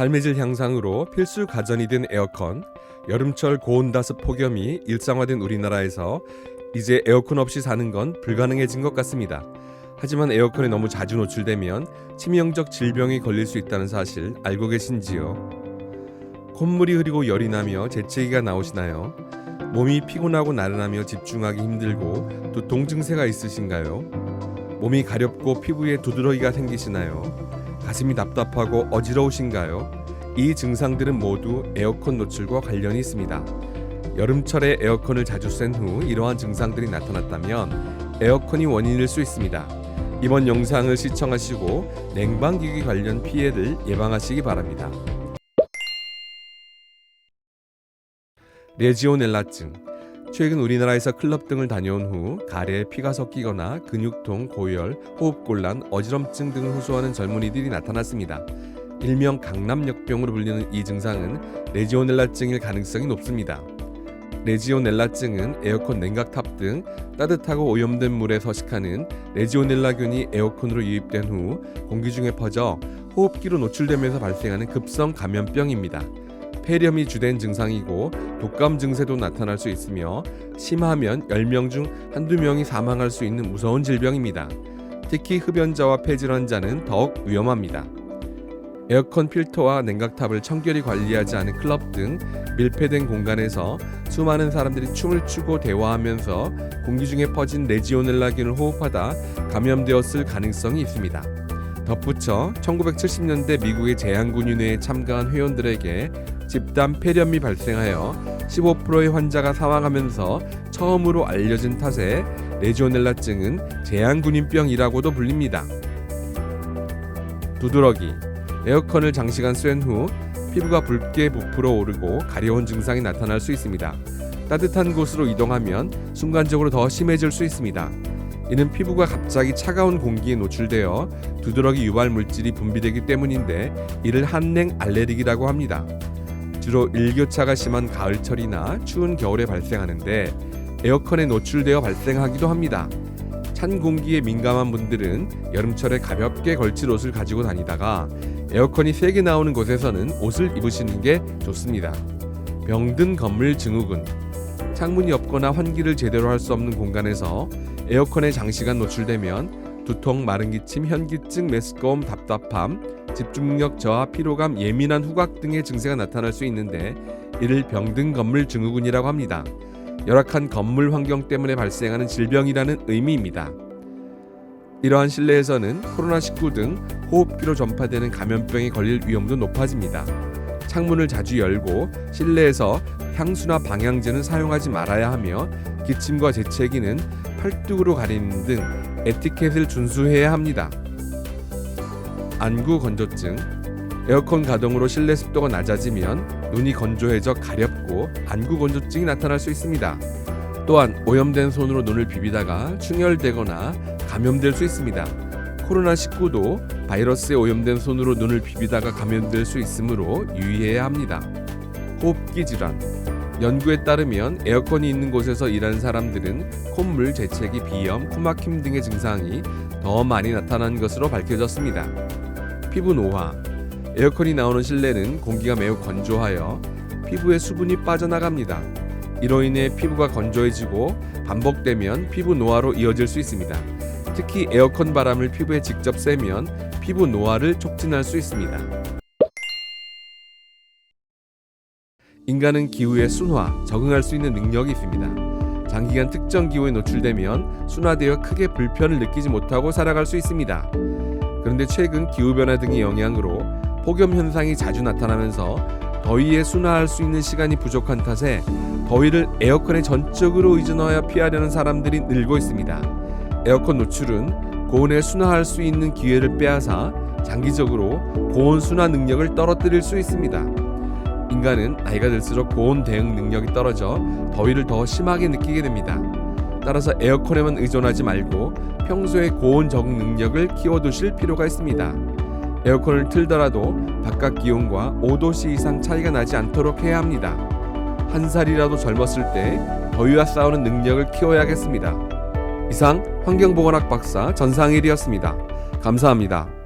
삶의 질 향상으로 필수 가전이 된 에어컨, 여름철 고온다습 폭염이 일상화된 우리나라에서 이제 에어컨 없이 사는 건 불가능해진 것 같습니다. 하지만 에어컨에 너무 자주 노출되면 치명적 질병이 걸릴 수 있다는 사실 알고 계신지요? 콧물이 흐리고 열이 나며 재채기가 나오시나요? 몸이 피곤하고 나른하며 집중하기 힘들고 두통 증세가 있으신가요? 몸이 가렵고 피부에 두드러기가 생기시나요? 가슴이 답답하고 어지러우신가요? 이 증상들은 모두 에어컨 노출과 관련이 있습니다. 여름철에 에어컨을 자주 쓴 후 이러한 증상들이 나타났다면 에어컨이 원인일 수 있습니다. 이번 영상을 시청하시고 냉방기기 관련 피해를 예방하시기 바랍니다. 레지오넬라증 최근 우리나라에서 클럽 등을 다녀온 후 가래에 피가 섞이거나 근육통, 고열, 호흡곤란, 어지럼증 등을 호소하는 젊은이들이 나타났습니다. 일명 강남역병으로 불리는 이 증상은 레지오넬라증일 가능성이 높습니다. 레지오넬라증은 에어컨 냉각탑 등 따뜻하고 오염된 물에 서식하는 레지오넬라균이 에어컨으로 유입된 후 공기 중에 퍼져 호흡기로 노출되면서 발생하는 급성 감염병입니다. 폐렴이 주된 증상이고 독감 증세도 나타날 수 있으며 심하면 10명 중 한두 명이 사망할 수 있는 무서운 질병입니다. 특히 흡연자와 폐질환자는 더욱 위험합니다. 에어컨 필터와 냉각탑을 청결히 관리하지 않은 클럽 등 밀폐된 공간에서 수많은 사람들이 춤을 추고 대화하면서 공기 중에 퍼진 레지오넬라균을 호흡하다 감염되었을 가능성이 있습니다. 덧붙여 1970년대 미국의 제한군인회에 참가한 회원들에게 집단 폐렴이 발생하여 15%의 환자가 사망하면서 처음으로 알려진 탓에 레지오넬라증은 제한군인병이라고도 불립니다. 두드러기 에어컨을 장시간 쐰후 피부가 붉게 부풀어 오르고 가려운 증상이 나타날 수 있습니다. 따뜻한 곳으로 이동하면 순간적으로 더 심해질 수 있습니다. 이는 피부가 갑자기 차가운 공기에 노출되어 두드러기 유발 물질이 분비되기 때문인데 이를 한냉 알레르기라고 합니다. 주로 일교차가 심한 가을철이나 추운 겨울에 발생하는데 에어컨에 노출되어 발생하기도 합니다. 찬 공기에 민감한 분들은 여름철에 가볍게 걸칠 옷을 가지고 다니다가 에어컨이 세게 나오는 곳에서는 옷을 입으시는 게 좋습니다. 병든 건물 증후군 창문이 없거나 환기를 제대로 할 수 없는 공간에서 에어컨에 장시간 노출되면 두통, 마른 기침, 현기증, 메스꺼움, 답답함, 집중력 저하, 피로감, 예민한 후각 등의 증세가 나타날 수 있는데 이를 병든 건물 증후군이라고 합니다. 열악한 건물 환경 때문에 발생하는 질병이라는 의미입니다. 이러한 실내에서는 코로나19 등 호흡기로 전파되는 감염병에 걸릴 위험도 높아집니다. 창문을 자주 열고 실내에서 향수나 방향제는 사용하지 말아야 하며 기침과 재채기는 팔뚝으로 가리는 등 에티켓을 준수해야 합니다. 안구 건조증 에어컨 가동으로 실내 습도가 낮아지면 눈이 건조해져 가렵고 안구 건조증이 나타날 수 있습니다. 또한 오염된 손으로 눈을 비비다가 충혈되거나 감염될 수 있습니다. 코로나19도 바이러스에 오염된 손으로 눈을 비비다가 감염될 수 있으므로 유의해야 합니다. 호흡기 질환 연구에 따르면 에어컨이 있는 곳에서 일하는 사람들은 콧물, 재채기, 비염, 코막힘 등의 증상이 더 많이 나타난 것으로 밝혀졌습니다. 피부 노화 에어컨이 나오는 실내는 공기가 매우 건조하여 피부에 수분이 빠져나갑니다. 이로 인해 피부가 건조해지고 반복되면 피부 노화로 이어질 수 있습니다. 특히 에어컨 바람을 피부에 직접 쐬면 피부 노화를 촉진할 수 있습니다. 인간은 기후의 순화, 적응할 수 있는 능력이 있습니다. 장기간 특정 기후에 노출되면 순화되어 크게 불편을 느끼지 못하고 살아갈 수 있습니다. 그런데 최근 기후변화 등의 영향으로 폭염 현상이 자주 나타나면서 더위에 순화할 수 있는 시간이 부족한 탓에 더위를 에어컨에 전적으로 의존하여 피하려는 사람들이 늘고 있습니다. 에어컨 노출은 고온에 순화할 수 있는 기회를 빼앗아 장기적으로 고온 순화 능력을 떨어뜨릴 수 있습니다. 인간은 나이가 들수록 고온 대응 능력이 떨어져 더위를 더 심하게 느끼게 됩니다. 따라서 에어컨에만 의존하지 말고 평소에 고온 적응 능력을 키워두실 필요가 있습니다. 에어컨을 틀더라도 바깥 기온과 5도씨 이상 차이가 나지 않도록 해야 합니다. 한 살이라도 젊었을 때 더위와 싸우는 능력을 키워야겠습니다. 이상 환경보건학 박사 전상일이었습니다. 감사합니다.